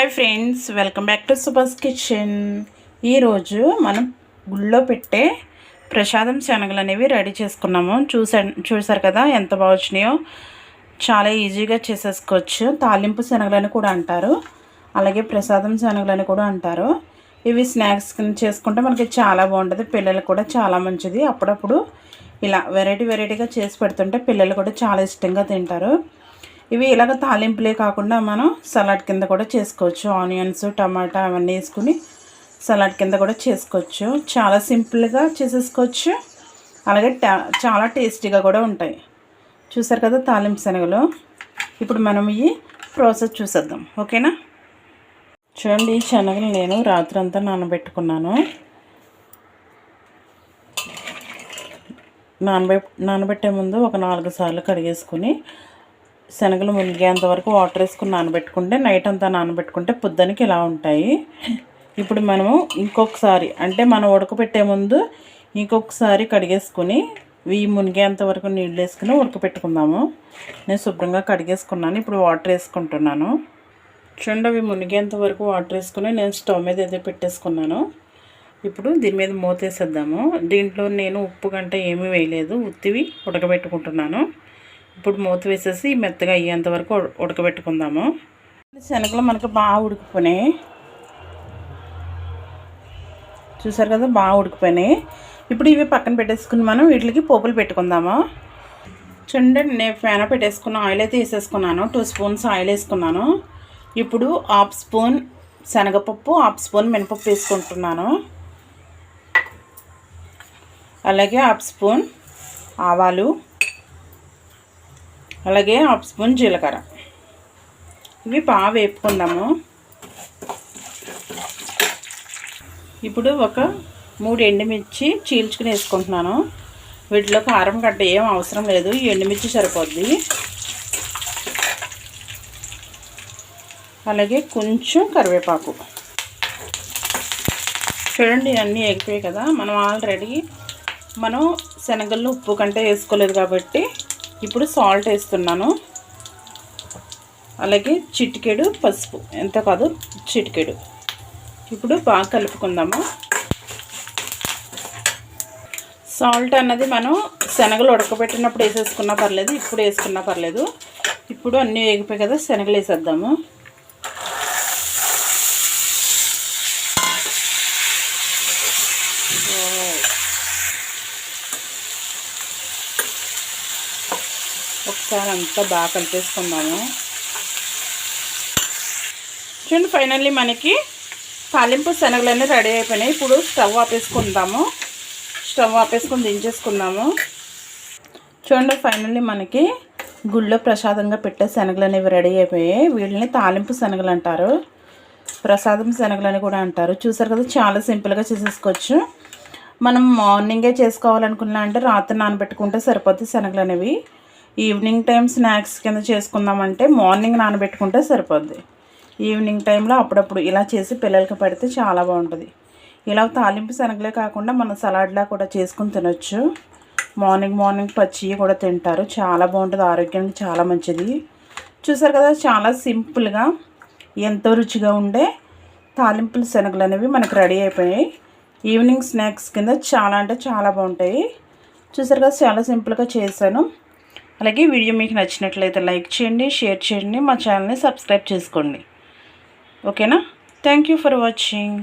Hi friends welcome back to Subhash kitchen ఈరోజు మనం గుళ్ళో పెట్టే ప్రసాదం శనగలు అనేవి రెడీ చేసుకున్నాము. చూసా చూసారు కదా ఎంత బాగా చాలా ఈజీగా చేసేసుకోవచ్చు. తాలింపు శనగలని కూడా అంటారు. అలాగే ప్రసాదం శనగలని కూడా అంటారు. ఇవి స్నాక్స్ చేసుకుంటే మనకి చాలా బాగుంటుంది. పిల్లలకు కూడా చాలా మంచిది. అప్పుడప్పుడు ఇలా వెరైటీ వెరైటీగా చేసి పెడుతుంటే పిల్లలు కూడా చాలా ఇష్టంగా తింటారు. ఇవి ఇలాగ తాలింపులే కాకుండా మనం సలాడ్ కింద కూడా చేసుకోవచ్చు. ఆనియన్స్ టమాటా అవన్నీ వేసుకుని సలాడ్ కింద కూడా చేసుకోవచ్చు. చాలా సింపుల్గా చేసేసుకోవచ్చు. అలాగే చాలా టేస్టీగా కూడా ఉంటాయి. చూసారు కదా తాలింపు శనగలు? ఇప్పుడు మనం ఈ ప్రాసెస్ చూసేద్దాం. ఓకేనా? చూడండి ఈ శనగలు నేను రాత్రి అంతా నానబెట్టుకున్నాను. నానబె నానబెట్టే ముందు ఒక నాలుగు సార్లు కడిగేసుకుని శనగలు మునిగేంత వరకు వాటర్ వేసుకుని నానబెట్టుకుంటే నైట్ అంతా నానబెట్టుకుంటే పొద్దునకి ఇలా ఉంటాయి. ఇప్పుడు మనము ఇంకొకసారి అంటే మనం ఉడకపెట్టే ముందు ఇంకొకసారి కడిగేసుకుని ఇవి మునిగేంత వరకు నీళ్ళు వేసుకుని ఉడకపెట్టుకుందాము. నేను శుభ్రంగా కడిగేసుకున్నాను ఇప్పుడు వాటర్ వేసుకుంటున్నాను. చూడండి అవి మునిగేంత వరకు వాటర్ వేసుకుని నేను స్టవ్ మీద అయితే పెట్టేసుకున్నాను. ఇప్పుడు దీని మీద మూత వేసేద్దాము. దీంట్లో నేను ఉప్పు గంట ఏమీ వేయలేదు ఉత్తివి ఉడకబెట్టుకుంటున్నాను. ఇప్పుడు మూత వేసేసి మెత్తగా అయ్యేంత వరకు ఉడకబెట్టుకుందాము. శనగలు మనకు బాగా ఉడికిపోయినాయి. చూసారు కదా బాగా ఉడికిపోయినాయి. ఇప్పుడు ఇవి పక్కన పెట్టేసుకుని మనం వీటికి పోపులు పెట్టుకుందాము. చూడండి నేను ఫ్యాన్ పెట్టేసుకున్న ఆయిల్ అయితే వేసేసుకున్నాను. టూ స్పూన్స్ ఆయిల్ వేసుకున్నాను. ఇప్పుడు హాఫ్ స్పూన్ శనగపప్పు హాఫ్ స్పూన్ మినపప్పు వేసుకుంటున్నాను. అలాగే హాఫ్ స్పూన్ ఆవాలు అలాగే హాఫ్ స్పూన్ జీలకర్ర. ఇవి బాగా వేపుకుందాము. ఇప్పుడు ఒక మూడు ఎండుమిర్చి చీల్చుకుని వేసుకుంటున్నాను. వీటిలో కారం గడ్డ ఏం అవసరం లేదు. ఈ ఎండుమిర్చి సరిపోద్ది. అలాగే కొంచెం కరివేపాకు. చూడండి అన్నీ ఎగిపోయాయి కదా. మనం ఆల్రెడీ మనం శనగల్లో ఉప్పు కంటే వేసుకోలేదు కాబట్టి ఇప్పుడు సాల్ట్ వేస్తున్నాను. అలాగే చిటికెడు పసుపు. ఎంత కాదు చిటికెడు. ఇప్పుడు బాగా కలుపుకుందాము. సాల్ట్ అన్నది మనం శనగలు ఉడకబెట్టినప్పుడు వేసేసుకున్నా పర్లేదు ఇప్పుడు వేసుకున్నా పర్లేదు. ఇప్పుడు అన్నీ వేగిపోయి కదా శనగలు వేసేద్దాము. ఒకసారి అంతా బాగా కలిపేసుకుందాము. చూడండి ఫైనల్లీ మనకి తాలింపు శనగలన్నీ రెడీ అయిపోయినాయి. ఇప్పుడు స్టవ్ ఆపేసుకుందాము. స్టవ్ ఆపేసుకొని దించేసుకుందాము. చూడండి ఫైనల్లీ మనకి గుళ్ళో ప్రసాదంగా పెట్టే శనగలు అనేవి రెడీ అయిపోయాయి. వీళ్ళని తాలింపు శనగలు అంటారు. ప్రసాదం శనగలని కూడా అంటారు. చూసారు కదా చాలా సింపుల్గా చేసేసుకోవచ్చు. మనం మార్నింగే చేసుకోవాలనుకున్నా అంటే రాత్రి నానబెట్టుకుంటే సరిపోతుంది శనగలు అనేవి ఈవినింగ్ టైం స్నాక్స్ కింద చేసుకుందామంటే మార్నింగ్ నానబెట్టుకుంటే సరిపోద్ది. ఈవినింగ్ టైంలో అప్పుడప్పుడు ఇలా చేసి పిల్లలకి పెడితే చాలా బాగుంటుంది. ఇలా తాలింపు శనగలే కాకుండా మనం సలాడ్లా కూడా చేసుకుని తినొచ్చు. మార్నింగ్ మార్నింగ్ పచ్చి కూడా తింటారు. చాలా బాగుంటుంది. ఆరోగ్యానికి చాలా మంచిది. చూసారు కదా చాలా సింపుల్గా ఎంతో రుచిగా ఉండే తాలింపుల శనగలు అనేవి మనకు రెడీ అయిపోయాయి. ఈవినింగ్ స్నాక్స్ కింద చాలా అంటే చాలా బాగుంటాయి. చూసారు కదా చాలా సింపుల్గా చేశాను. అలాగే వీడియో మీకు నచ్చినట్లయితే లైక్ చేయండి షేర్ చేయండి మా ఛానల్ని సబ్స్క్రైబ్ చేసుకోండి. ఓకేనా? Thank for watching.